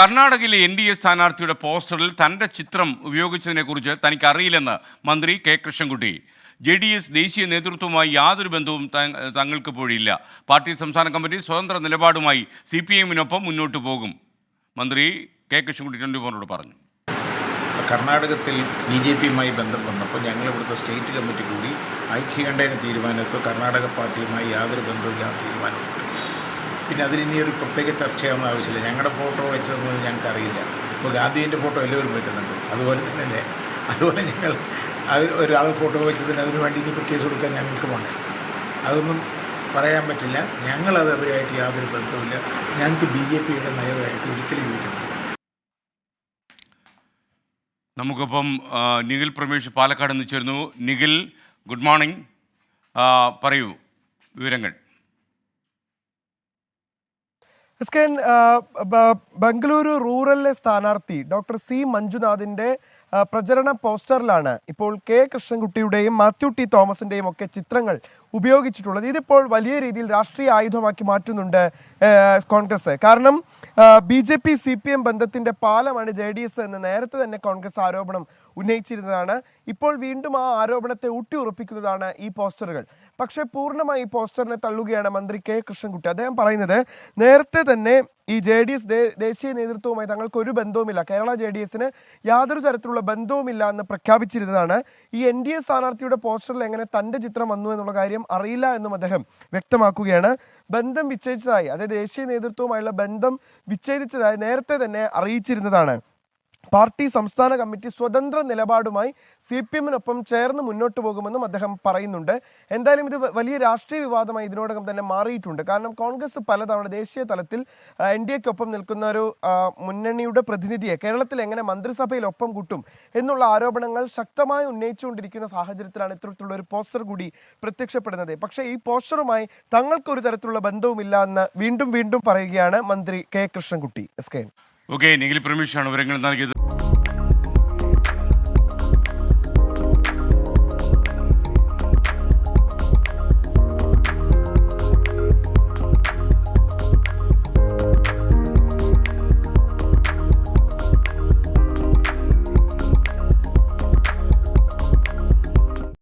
കർണാടകയിലെ N D A സ്ഥാനാർത്ഥിയുടെ പോസ്റ്ററിൽ തന്റെ ചിത്രം ഉപയോഗിച്ചതിനെക്കുറിച്ച് തനിക്ക് അറിയില്ലെന്ന് മന്ത്രി K Krishnankutty. J D S ദേശീയ നേതൃത്വവുമായി യാതൊരു ബന്ധവും തങ്ങൾക്ക് പോഴില്ല പാർട്ടി സംസ്ഥാന കമ്മിറ്റി സ്വതന്ത്ര നിലപാടുമായി സി പി എമ്മിനൊപ്പം മുന്നോട്ട് പോകും. മന്ത്രി കെ കൃഷ്ണൻകുട്ടി ട്വന്റി ഫോറിനോട് പറഞ്ഞു. കർണാടകത്തിൽ ബി ജെ പിയുമായി ബന്ധം വന്നപ്പോൾ ഞങ്ങൾ ഇവിടുത്തെ സ്റ്റേറ്റ് കമ്മിറ്റി കൂടി ഐക്യകണ്ഠേന തീരുമാനത്തോ കർണാടക പാർട്ടിയുമായി യാതൊരു ബന്ധമില്ലാത്ത തീരുമാനമെടുത്തു. പിന്നെ അതിന് ഇനി ഒരു പ്രത്യേക ചർച്ചയാവുന്ന ആവശ്യമില്ല. ഞങ്ങളുടെ ഫോട്ടോ വെച്ചതെന്ന് ഞങ്ങൾക്കറിയില്ല. ഇപ്പോൾ ഗാന്ധിജിന്റെ ഫോട്ടോ എല്ലാവരും വെക്കുന്നുണ്ട്. അതുപോലെ തന്നെ അല്ലേ അതുപോലെ ഞങ്ങൾ ഒരാൾ ഫോട്ടോ വെച്ചതിന് അതിന് വേണ്ടി ഇനിയിപ്പോൾ കേസ് കൊടുക്കാൻ ഞങ്ങൾക്ക് പോകണ്ടേ അതൊന്നും പറയാൻ പറ്റില്ല. ഞങ്ങളത് അവരുമായിട്ട് യാതൊരു ബന്ധവുമില്ല. ഞങ്ങൾക്ക് ബി ജെ പിയുടെ നയമായിട്ട് ഒരിക്കലും യോജിക്കുന്നില്ല. നമുക്കിപ്പം നിഖിൽ പ്രമേഷ് പാലക്കാട് നിന്ന് ചേരുന്നു. Nikhil good morning. പറയൂ വിവരങ്ങൾ. എസ് കെ എൻ, ആ, ബംഗളൂരു റൂറലിലെ സ്ഥാനാർത്ഥി ഡോക്ടർ സി മഞ്ജുനാഥിന്റെ പ്രചരണ പോസ്റ്ററിലാണ് ഇപ്പോൾ കെ കൃഷ്ണൻകുട്ടിയുടെയും മാത്യു ടി തോമസിന്റെയും ഒക്കെ ചിത്രങ്ങൾ ഉപയോഗിച്ചിട്ടുള്ളത്. ഇതിപ്പോൾ വലിയ രീതിയിൽ രാഷ്ട്രീയ ആയുധമാക്കി മാറ്റുന്നുണ്ട് കോൺഗ്രസ്. കാരണം B J P C P M ബന്ധത്തിന്റെ പാലമാണ് ജെ ഡി എസ് എന്ന് നേരത്തെ തന്നെ കോൺഗ്രസ് ആരോപണം ഉന്നയിച്ചിരുന്നതാണ്. ഇപ്പോൾ വീണ്ടും ആ ആരോപണത്തെ ഊട്ടിയുറപ്പിക്കുന്നതാണ് ഈ പോസ്റ്ററുകൾ. പക്ഷേ പൂർണമായി ഈ പോസ്റ്ററിനെ തള്ളുകയാണ് മന്ത്രി കെ കൃഷ്ണൻകുട്ടി. അദ്ദേഹം പറയുന്നത് നേരത്തെ തന്നെ ഈ ജെ ഡി എസ് ദേശീയ നേതൃത്വവുമായി തങ്ങൾക്ക് ഒരു ബന്ധവുമില്ല. കേരള ജെ ഡി എസിന് യാതൊരു തരത്തിലുള്ള ബന്ധവുമില്ല എന്ന് പ്രഖ്യാപിച്ചിരുന്നതാണ് ഈ എൻ ഡി എ സ്ഥാനാർത്ഥിയുടെ പോസ്റ്ററിൽ എങ്ങനെ തന്റെ ചിത്രം വന്നു എന്നുള്ള കാര്യം അറിയില്ല എന്നും അദ്ദേഹം വ്യക്തമാക്കുകയാണ്. ബന്ധം വിച്ഛേദിച്ചതായി അതായത് ദേശീയ നേതൃത്വവുമായുള്ള ബന്ധം വിച്ഛേദിച്ചതായി നേരത്തെ തന്നെ അറിയിച്ചിരുന്നതാണ്. പാർട്ടി സംസ്ഥാന കമ്മിറ്റി സ്വതന്ത്ര നിലപാടുമായി സി പി എമ്മിനൊപ്പം ചേർന്ന് മുന്നോട്ട് പോകുമെന്നും അദ്ദേഹം പറയുന്നുണ്ട്. എന്തായാലും ഇത് വലിയ രാഷ്ട്രീയ വിവാദമായി ഇതിനോടകം തന്നെ മാറിയിട്ടുണ്ട്. കാരണം കോൺഗ്രസ് പലതവണ ദേശീയ തലത്തിൽ എൻ ഡി എക്കൊപ്പം നിൽക്കുന്ന ഒരു മുന്നണിയുടെ പ്രതിനിധിയെ കേരളത്തിൽ എങ്ങനെ മന്ത്രിസഭയിൽ ഒപ്പം കൂട്ടും എന്നുള്ള ആരോപണങ്ങൾ ശക്തമായി ഉന്നയിച്ചുകൊണ്ടിരിക്കുന്ന സാഹചര്യത്തിലാണ് ഇത്തരത്തിലുള്ള ഒരു പോസ്റ്റർ കൂടി പ്രത്യക്ഷപ്പെടുന്നത്. പക്ഷേ ഈ പോസ്റ്ററുമായി തങ്ങൾക്കൊരു തരത്തിലുള്ള ബന്ധവുമില്ല എന്ന് വീണ്ടും വീണ്ടും പറയുകയാണ് മന്ത്രി K Krishnankutty. S K. Okay Nikhil പ്രമേഷാണ് വിവരങ്ങൾ നൽകിയത്.